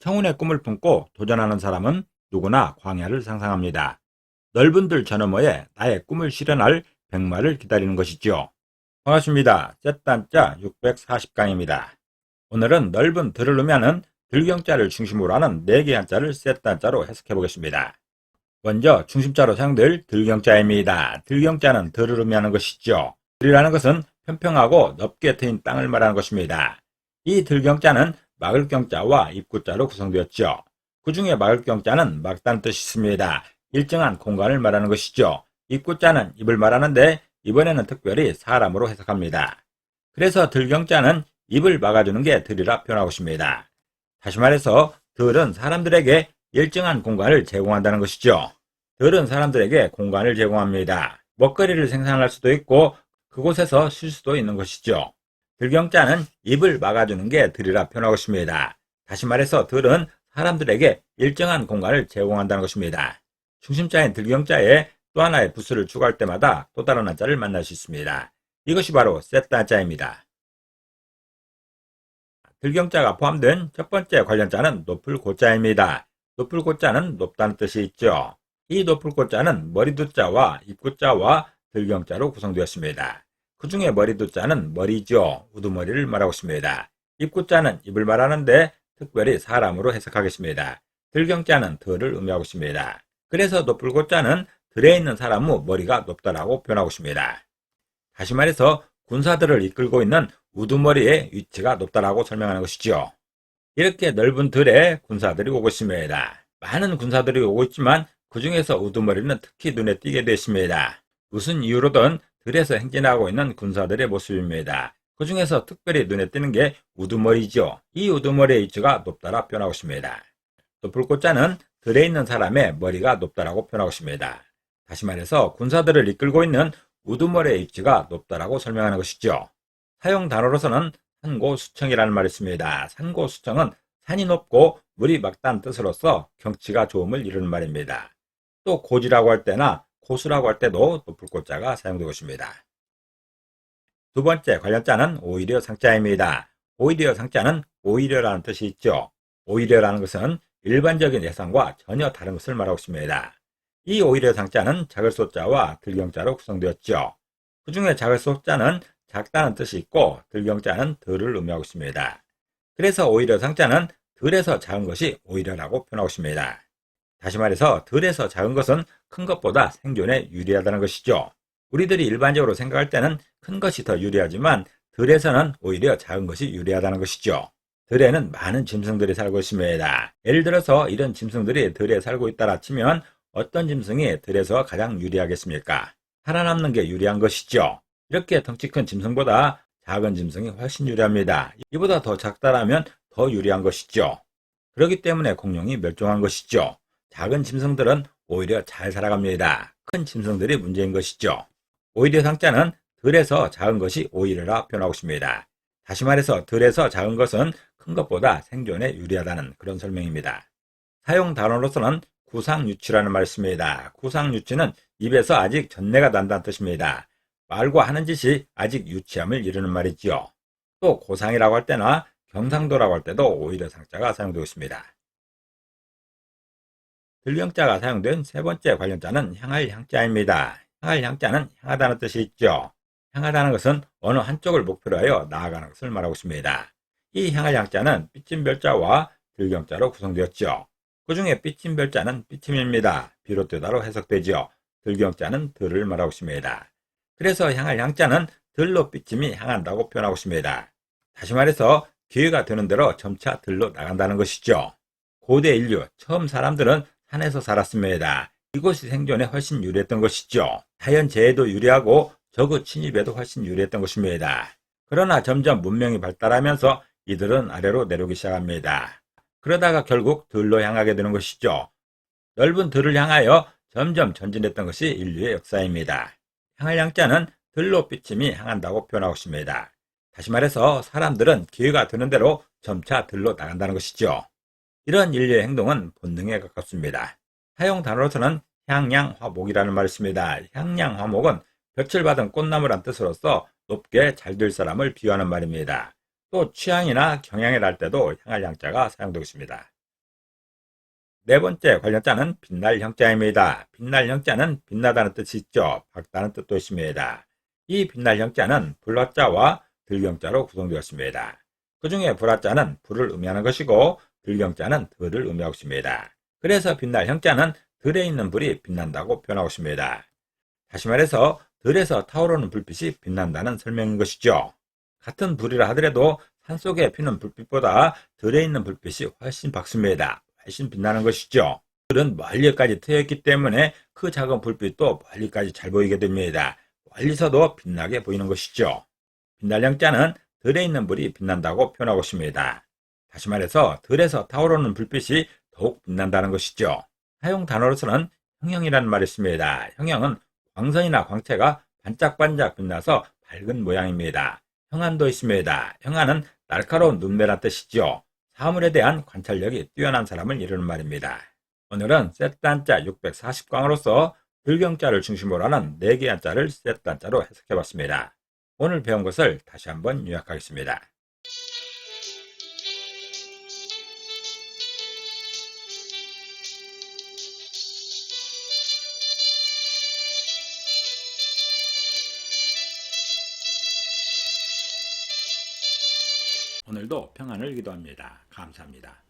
청운의 꿈을 품고 도전하는 사람은 누구나 광야를 상상합니다. 넓은 들저 너머에 나의 꿈을 실현할 백마를 기다리는 것이죠. 반갑습니다. 셋단자 640강입니다. 오늘은 넓은 들을 의미하는 들경자를 중심으로 하는 4개 한자를 셋단자로 해석해 보겠습니다. 먼저 중심자로 사용될 들경자입니다. 들경자는 들을 의미하는 것이죠. 들이라는 것은 평평하고 넓게 트인 땅을 말하는 것입니다. 이 들경자는 막을 경자와 입구자로 구성되었죠. 그 중에 막을 경자는 막다는 뜻이 있습니다. 일정한 공간을 말하는 것이죠. 입구자는 입을 말하는데 이번에는 특별히 사람으로 해석합니다. 그래서 들경자는 입을 막아주는 게 들이라 표현하고 있습니다. 다시 말해서 들은 사람들에게 일정한 공간을 제공한다는 것이죠. 들은 사람들에게 공간을 제공합니다. 먹거리를 생산할 수도 있고 그곳에서 쉴 수도 있는 것이죠. 들경자는 입을 막아주는 게 들이라 표현하고 있습니다. 다시 말해서 들은 사람들에게 일정한 공간을 제공한다는 것입니다. 중심자인 들경자에 또 하나의 부수를 추가할 때마다 또 다른 한자를 만날 수 있습니다. 이것이 바로 세타자입니다. 들경자가 포함된 첫 번째 관련자는 높을 고자입니다. 높을 고자는 높다는 뜻이 있죠. 이 높을 고자는 머리두자와 입구자와 들경자로 구성되었습니다. 그 중에 머리두자는 머리죠. 우두머리를 말하고 있습니다. 입구자는 입을 말하는데 특별히 사람으로 해석하겠습니다. 들경자는 들을 의미하고 있습니다. 그래서 높을 고자는 들에 있는 사람의 머리가 높다라고 표현하고 있습니다. 다시 말해서 군사들을 이끌고 있는 우두머리의 위치가 높다라고 설명하는 것이죠. 이렇게 넓은 들에 군사들이 오고 있습니다. 많은 군사들이 오고 있지만 그 중에서 우두머리는 특히 눈에 띄게 되었습니다. 무슨 이유로든 들에서 행진하고 있는 군사들의 모습입니다. 그 중에서 특별히 눈에 띄는 게 우두머리죠. 이 우두머리의 위치가 높다라 표현하고 있습니다. 또 불꽃자는 들에 있는 사람의 머리가 높다라고 표현하고 있습니다. 다시 말해서 군사들을 이끌고 있는 우두머리의 위치가 높다라고 설명하는 것이죠. 사용 단어로서는 산고수청이라는 말이 있습니다. 산고수청은 산이 높고 물이 막다는 뜻으로서 경치가 좋음을 이루는 말입니다. 또 고지라고 할 때나 고수라고 할 때도 높을 꽃자가 사용되고 있습니다. 두 번째 관련자는 오히려 상자입니다. 오히려 상자는 오히려라는 뜻이 있죠. 오히려라는 것은 일반적인 예상과 전혀 다른 것을 말하고 있습니다. 이 오히려 상자는 작을 소자와 들경자로 구성되었죠. 그 중에 작을 소자는 작다는 뜻이 있고 들경자는 들을 의미하고 있습니다. 그래서 오히려 상자는 들에서 작은 것이 오히려라고 표현하고 있습니다. 다시 말해서 들에서 작은 것은 큰 것보다 생존에 유리하다는 것이죠. 우리들이 일반적으로 생각할 때는 큰 것이 더 유리하지만 들에서는 오히려 작은 것이 유리하다는 것이죠. 들에는 많은 짐승들이 살고 있습니다. 예를 들어서 이런 짐승들이 들에 살고 있다라 치면 어떤 짐승이 들에서 가장 유리하겠습니까? 살아남는 게 유리한 것이죠. 이렇게 덩치 큰 짐승보다 작은 짐승이 훨씬 유리합니다. 이보다 더 작다라면 더 유리한 것이죠. 그렇기 때문에 공룡이 멸종한 것이죠. 작은 짐승들은 오히려 잘 살아갑니다. 큰 짐승들이 문제인 것이죠. 오히려 상자는 들에서 작은 것이 오히려라 표현하고 있습니다. 다시 말해서 들에서 작은 것은 큰 것보다 생존에 유리하다는 그런 설명입니다. 사용 단어로서는 구상유치라는 말씀입니다. 구상유치는 입에서 아직 전내가 난다는 뜻입니다. 말과 하는 짓이 아직 유치함을 이루는 말이지요. 또 고상이라고 할 때나 경상도라고 할 때도 오히려 상자가 사용되고 있습니다. 들경자가 사용된 세 번째 관련자는 향할 향자입니다. 향할 향자는 향하다는 뜻이 있죠. 향하다는 것은 어느 한쪽을 목표로 하여 나아가는 것을 말하고 있습니다. 이 향할 향자는 삐침 별자와 들경자로 구성되었죠. 그 중에 삐침 별자는 삐침입니다. 비롯되다로 해석되지요. 들경자는 들을 말하고 있습니다. 그래서 향할 향자는 들로 삐침이 향한다고 표현하고 있습니다. 다시 말해서 기회가 되는 대로 점차 들로 나간다는 것이죠. 고대 인류 처음 사람들은 산에서 살았습니다. 이곳이 생존에 훨씬 유리했던 것이죠. 자연 재해도 유리하고 저그 침입에도 훨씬 유리했던 것입니다. 그러나 점점 문명이 발달하면서 이들은 아래로 내려오기 시작합니다. 그러다가 결국 들로 향하게 되는 것이죠. 넓은 들을 향하여 점점 전진했던 것이 인류의 역사입니다. 향할 양자는 들로 삐침이 향한다고 표현하고 있습니다. 다시 말해서 사람들은 기회가 되는 대로 점차 들로 나간다는 것이죠. 이런 인류의 행동은 본능에 가깝습니다. 사용 단어로서는 향양화목이라는 말이 있습니다. 향양화목은 볕을 받은 꽃나무란 뜻으로서 높게 잘 될 사람을 비유하는 말입니다. 또 취향이나 경향을 할 때도 향할 양자가 사용되고 있습니다. 네 번째 관련자는 빛날 형자입니다. 빛날 형자는 빛나다는 뜻이 있죠. 밝다는 뜻도 있습니다. 이 빛날 형자는 불화자와 들경자로 구성되었습니다. 그 중에 불화자는 불을 의미하는 것이고 들경자는 들을 의미하고 있습니다. 그래서 빛날 형자는 들에 있는 불이 빛난다고 표현하고 있습니다. 다시 말해서 들에서 타오르는 불빛이 빛난다는 설명인 것이죠. 같은 불이라 하더라도 산속에 피는 불빛보다 들에 있는 불빛이 훨씬 밝습니다. 훨씬 빛나는 것이죠. 들은 멀리까지 트여 있기 때문에 그 작은 불빛도 멀리까지 잘 보이게 됩니다. 멀리서도 빛나게 보이는 것이죠. 빛날 영자는 들에 있는 불이 빛난다고 표현하고 있습니다. 다시 말해서 들에서 타오르는 불빛이 더욱 빛난다는 것이죠. 사용 단어로서는 형형이라는 말이 있습니다. 형형은 광선이나 광채가 반짝반짝 빛나서 밝은 모양입니다. 형안도 있습니다. 형안은 날카로운 눈매란 뜻이죠. 사물에 대한 관찰력이 뛰어난 사람을 이루는 말입니다. 오늘은 셋단자 640강으로서 불경자를 중심으로 하는 4개의 한자를 셋단자로 해석해봤습니다. 오늘 배운 것을 다시 한번 요약하겠습니다. 오늘도 평안을 기도합니다. 감사합니다.